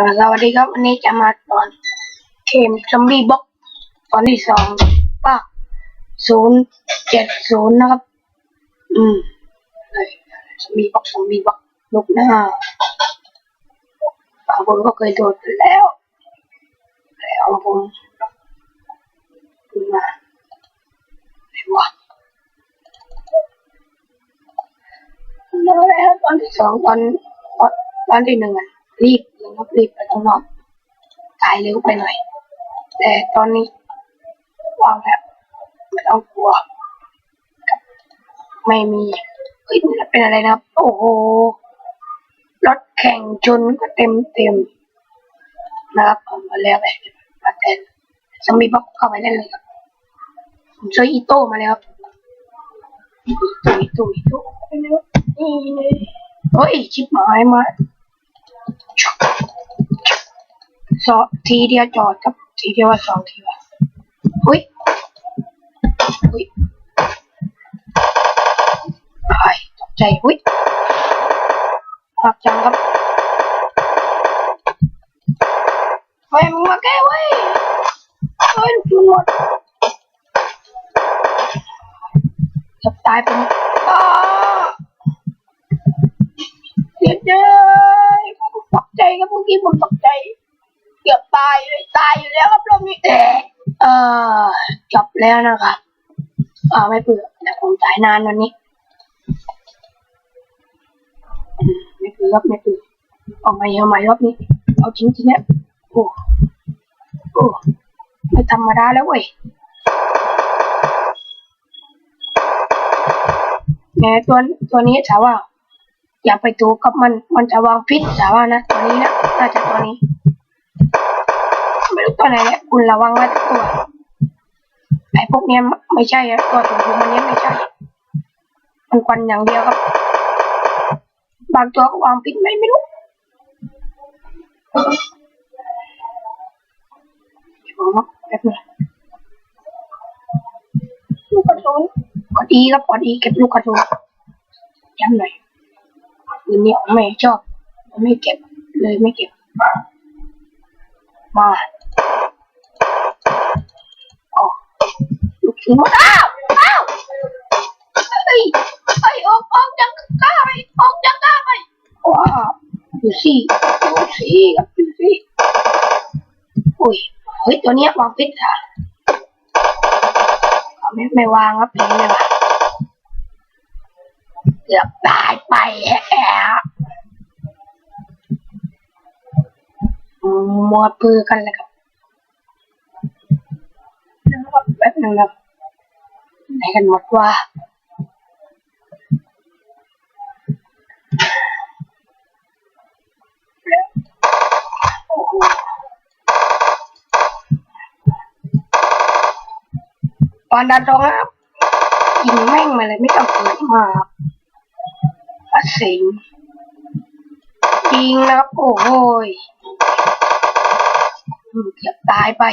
สวัสดีครับวันนี้จะมาตอนเกมซอมบี้บ็อกตอนที่สองภาคศูนย์เจ็ดศูนย์นะครับ อืมเลยซอมบี้บ็อกซอมบี้บ็อกลุกหน้าบางคนก็เคยโดดแล้วแล้วผมขึ้นมาไหนวะแล้วแล้วตอนที่สองตอนตอนตอนที่หนึ่งอะรีบ เลยครับรีบไปข้างนอกถ่ายเร็วไปหน่อย แต่ตอนนี้วางแล้วไม่ต้องกลัวไม่มีเฮ้ยมันเป็นอะไรนะครับโอ้โหรถแข่งชนก็เต็มเต็มนะครับผมมาแล้วเลยมาแต่ซอมบี้บ็อกเข้าไปได้เลยครับผมช่วยอีโต้มาแล้วครับอีโต้อีโต้อีโต้ไปแล้วนี่เลยโอ้ยชิบหายมา สองทีเดียวจอดครับทีเดียวว่าสองทีว่ะอุ้ยอุ้ยไอ้ตกใจอุ้ยหักจังครับเฮ้ยมึงมาแก้เว้ยเฮ้ยลูกมันหมดเกับตายเป็นอ้าเดี๋ยวเด้อผมตกใจครับเมื่อกี้ผมตกใจ เกือบตายเลย ตายอยู่แล้วครับรอบนี้แต่เออจบแล้วนะครับอ่าไม่เปื่อแต่ผมตายนานวันนี้ไม่เปื่อครับไม่เปื่อเอาใหม่เอาใหม่รอบนี้ เอาจริงจริงเนี่ยโอ้โอ้ไม่ธรรมดาแล้วเว้ยแหมตัวตัวนี้ถามว่า อย่าไปตัวกับมันมันจะวางพิษถามว่านะตัวนี้นะน่าจะตัวนี้ ตัวไหนเนี่ยคุณระวังไว้ทุกตัวไอ้พวกเนี้ยไม่ใช่อะตัวถุงถุงมันเนี้ยไม่ใช่มันควันอย่างเดียวครับ บางตัวก็วางปิดไม่ไม่รู้โอ้แป๊บนึงลูกกระสุนกดอีครับกดอีเก็บลูกกระสุนย้ำหน่อยคืนนี้ไม่ชอบ ไม่เก็บเลยไม่เก็บ มา ลูกชิ้นหมดอ้าวอ้าวเฮ้ยเฮ้ยออกออกจากกล้าไปออกจากกล้าไปว้าวดูสิดูสิครับดูสิโอ้ยเฮ้ยตัวเนี้ยวางพิษอะไม่ไม่วางครับผีเลยวะเกือบตายไปแอะมัวปือกันเลยครับนะครับแป๊บนึงครับ ไหนกันหมดว่าโอ้โหตอนดันตรงครับยิงแม่งมาเลยไม่ต้องเปิดมากอะสิงยิงนะครับ โอ้โหยเกือบตายไป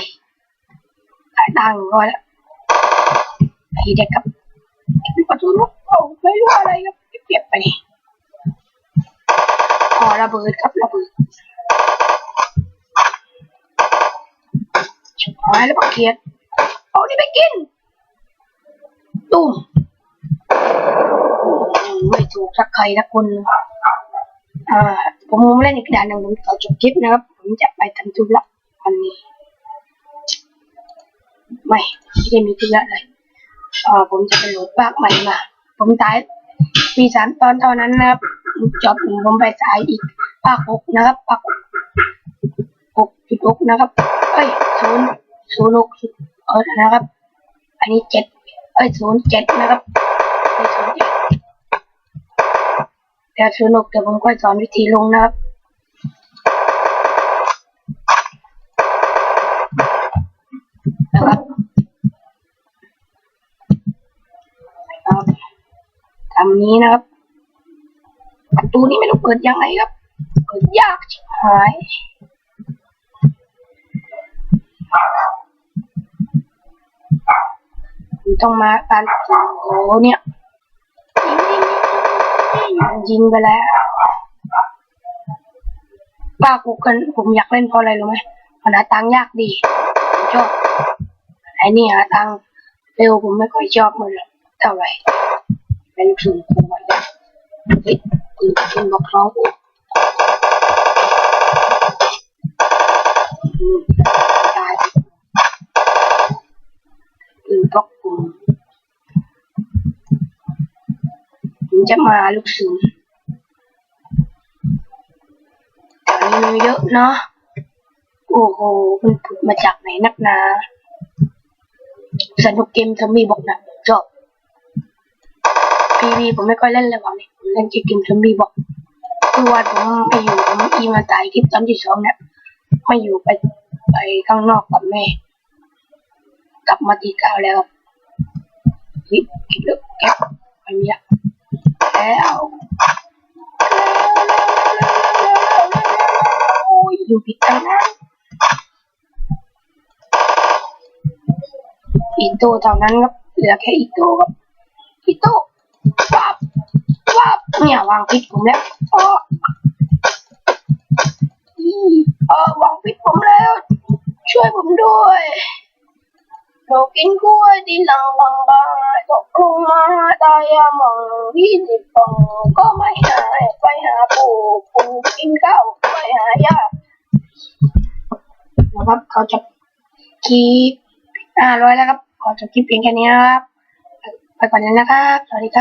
ตายตังร้อยแล้ว ไอ้เด็กครับประตูลูกโอ้ไม่รู้อะไรครับเก็บไปนี่อ๋อระเบิดครับระเบิดชิบหายแล้วปะเกียดเอานี่ไปกินตุ้มไม่ถูกสักใครสักคนอ่าผมเล่นอีกด่านหนึ่งผมขอจบคลิปนะครับ ผมจะไปทำธุระวันนี้ ไม่ไม่ได้มีธุระเลย อ่าผมจะไปโหลดภาคใหม่มา ผมตายมีสามตอนเท่านั้นนะครับจบผมไปตายอีกภาคหกนะครับภาคหกจุดหกนะครับเอ้ยศูนย์ศูนย์หกจุดเออนะครับ อันนี้เจ็ดเอ้ยศูนย์เจ็ดนะครับศูนย์เจ็ดแต่ศูนย์หกเดี๋ยวผมค่อยสอนวิธีลงนะครับนะครับ ทำนี้นะครับประตูนี้ไม่รู้เปิดยังไงครับ เปิดยากชิบหายต้องมาการโอ้เนี่ยยิงไปแล้วป้ากูกันผมอยากเล่นเพราะอะไรรู้ไหมมันหาตังยากดีชอบไอ้นี่หาตังเร็วผมไม่ค่อยชอบมันเท่าไหร่ เป็นลูกศิษย์ครูวันเดียวเฮ้ยปืนปืนบอกน้องอืมตายปืนบอกกูผมจะมาลูกศิษย์แถวนี้มีเยอะเนาะโอ้โหมันผุดมาจากไหนนักนาสนุกเกมทอมมี่บอกนะ ทีวีผมไม่ค่อยเล่นเลยวันนี้ผมเล่นเกมทอมมี่บอกคือวันผมไปอยู่ผมอีมาตายคลิปตอนที่สองเนี่ยไม่อยู่ไปไปข้างนอกกับแม่ กลับมาตีเก้าแล้วคลิปเก็บเลยเก็บไปเนี้แล้วอยู่ผิดทางนะอีโตเท่านั้นครับเหลือแค่อีโตครับอีโต เนี่ยวางผิดผมแล้วอ๋อเออวางผิดผมแล้ว ช่วยผมด้วยเรากินกล้วยที่หลังบางบาตกลงมาตายามังยี่สิบฟองก็ไม่หายไปหาปู่ปู่กินข้าวไปหายานะครับเขาจะคลิปอ่าร้อยแล้วครับขอจบคลิปเพียงแค่นี้นะครับ ไปก่อนเลยนะครับ สวัสดีครับ